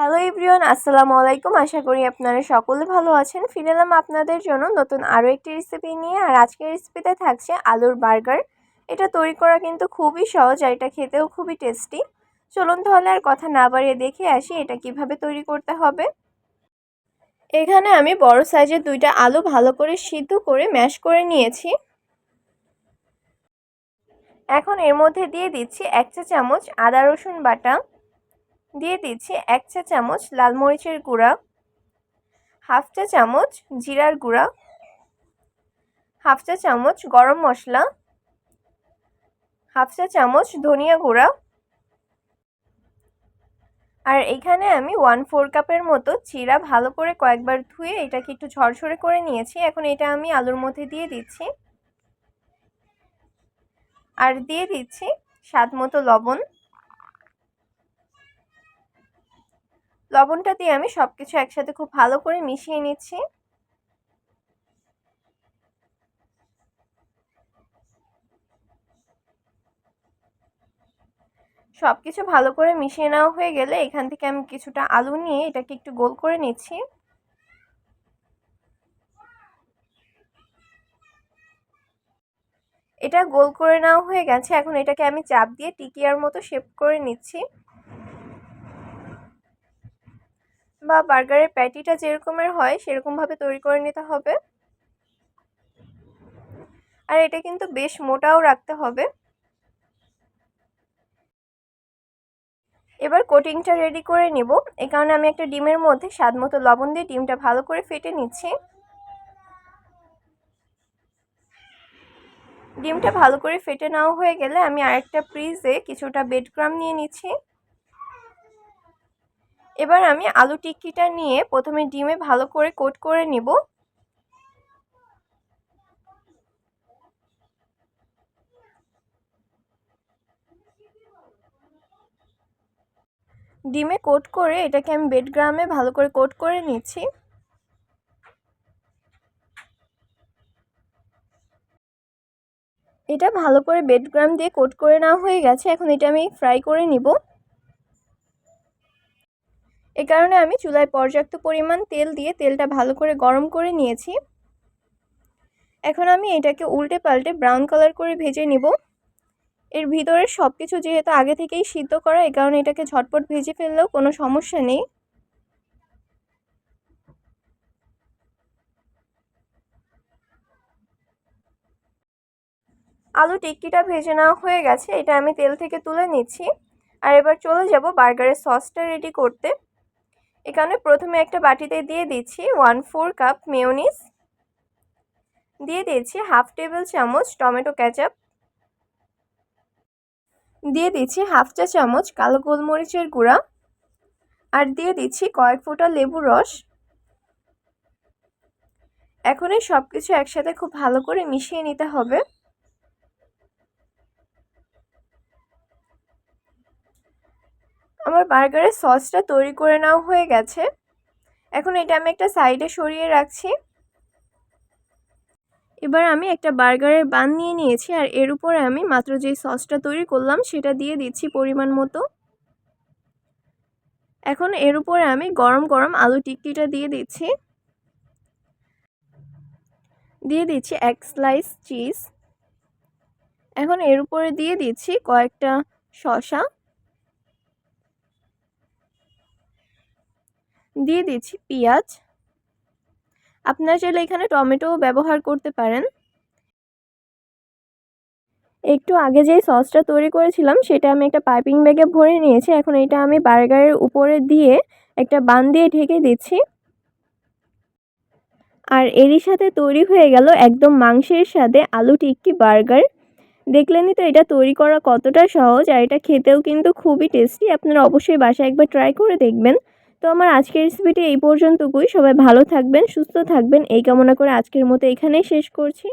Hello everyone আসসালামু আলাইকুম আশা করি আপনারা সকলে ভালো আছেন। ফিরে এলাম আপনাদের জন্য নতুন আরও একটি রেসিপি নিয়ে। আর আজকের রেসিপিতে থাকছে আলুর বার্গার। এটা তৈরি করা কিন্তু খুবই সহজ আর এটা খেতেও খুবই টেস্টি চলুন তাহলে আর কথা না বাড়িয়ে দেখে আসি এটা কীভাবে তৈরি করতে হবে। এখানে আমি বড় সাইজের দুইটা আলু ভালো করে সিদ্ধ করে ম্যাশ করে নিয়েছি। এখন এর মধ্যে দিয়ে দিচ্ছি এক চা চামচ আদা রসুন বাটা। দিয়ে দিচ্ছি এক চা চামচ লাল মরিচের গুঁড়া, হাফ চা চামচ জিরার গুঁড়া, হাফ চা চামচ গরম মশলা, হাফ চা চামচ ধনিয়া গুঁড়া। আর এখানে আমি ওয়ান ফোর কাপের মতো চিরা ভালো করে কয়েকবার ধুয়ে এটাকে একটু ঝরঝরে করে নিয়েছি। এখন এটা আমি আলুর মধ্যে দিয়ে দিচ্ছি। আর দিয়ে দিচ্ছি স্বাদ মতো লবণ। লবণটা দিয়ে আমি সব কিছু একসাথে খুব ভালো করে মিশিয়ে নিচ্ছি। সব কিছু ভালো করে মিশিয়ে নেওয়া হয়ে গেলে এখান থেকে আমি কিছুটা আলু নিয়ে এটাকে একটু গোল করে নিচ্ছি। এটা গোল করে নেওয়া হয়ে গেছে, এখন এটাকে আমি চাপ দিয়ে টিকিয়ার মতো শেপ করে নিচ্ছি। বা বার্গারের প্যাটিটা যেরকমের হয়, সেরকমভাবে তৈরি করে নিতে হবে। আর এটা কিন্তু বেশ মোটাও রাখতে হবে। এবার কোটিংটা রেডি করে নিব। এই কারণে আমি একটা ডিমের মধ্যে স্বাদ মতো লবণ দিয়ে ডিমটা ভালো করে ফেটে নিচ্ছি। ডিমটা ভালো করে ফেটে নেওয়া হয়ে গেলে আমি আরেকটা ফ্রিজে কিছুটা বেডক্রাম নিয়ে নিচ্ছি। এবার আমি আলু টিক্কিটা নিয়ে প্রথমে ডিমে ভালো করে কোট করে নিব। ডিমে কোট করে এটাকে আমি বেডগ্রামে ভালো করে কোট করে নিচ্ছি। এটা ভালো করে বেডগ্রাম দিয়ে কোট করে নেওয়া হয়ে গেছে, এখন এটা আমি ফ্রাই করে নিব। এ কারণে আমি চুলায় পর্যাপ্ত পরিমাণ তেল দিয়ে তেলটা ভালো করে গরম করে নিয়েছি। এখন আমি এটাকে উল্টে পাল্টে ব্রাউন কালার করে ভেজে নিব। এর ভিতরে সব কিছু যেহেতু আগে থেকেই সিদ্ধ করা এই কারণে এটাকে ঝটপট ভেজে ফেললেও কোনো সমস্যা নেই। আলু টিক্কিটা ভেজে নেওয়া হয়ে গেছে, এটা আমি তেল থেকে তুলে নিচ্ছি। আর এবার চলে যাব বার্গারের সসটা রেডি করতে। এখানে প্রথমে একটা বাটিতে দিয়ে দিচ্ছি ওয়ান ফোর কাপ মেয়োনিস দিয়ে দিচ্ছি হাফ টেবিল চামচ টমেটো ক্যাচাপ দিয়ে দিচ্ছি হাফ চা চামচ কালো গোলমরিচের গুঁড়া। আর দিয়ে দিচ্ছি কয়েক ফোঁটা লেবুর রস। এখন এই সব কিছু একসাথে খুব ভালো করে মিশিয়ে নিতে হবে। আমার বার্গারের সসটা তৈরি করে নেওয়া হয়ে গেছে। এখন এটা আমি একটা সাইডে সরিয়ে রাখছি। এবার আমি একটা বার্গারের বান নিয়ে নিয়েছি আর এর উপরে আমি মাত্র যেই সসটা তৈরি করলাম সেটা দিয়ে দিচ্ছি পরিমাণ মতো। এখন এর উপরে আমি গরম গরম আলু টিক্কিটা দিয়ে দিচ্ছি। দিয়ে দিচ্ছি এক স্লাইস চিজ এখন এর উপরে দিয়ে দিচ্ছি কয়েকটা শশা দিয়ে দিচ্ছি পেঁয়াজ। আপনারা চাইলে এখানে টমেটোও ব্যবহার করতে পারেন। একটু আগে যে সসটা তৈরি করেছিলাম, সেটা আমি একটা পাইপিং ব্যাগে ভরে নিয়েছি। এখন এটা আমি বার্গারের উপরে দিয়ে একটা বান দিয়ে ঢেকে দিচ্ছি। আর এরই সাথে তৈরি হয়ে গেল একদম মাংসের সাথে আলু টিক্কি বার্গার। দেখলেনই তো এটা তৈরি করা কতটা সহজ, আর এটা খেতেও কিন্তু খুবই টেস্টি। আপনারা অবশ্যই বাসায় একবার ট্রাই করে দেখবেন। তো আমার আজকের রেসিপিটি এই পর্যন্তকুই সবাই ভালো থাকবেন, সুস্থ থাকবেন। এই কামনা করে আজকের মতো এখানেই শেষ করছি।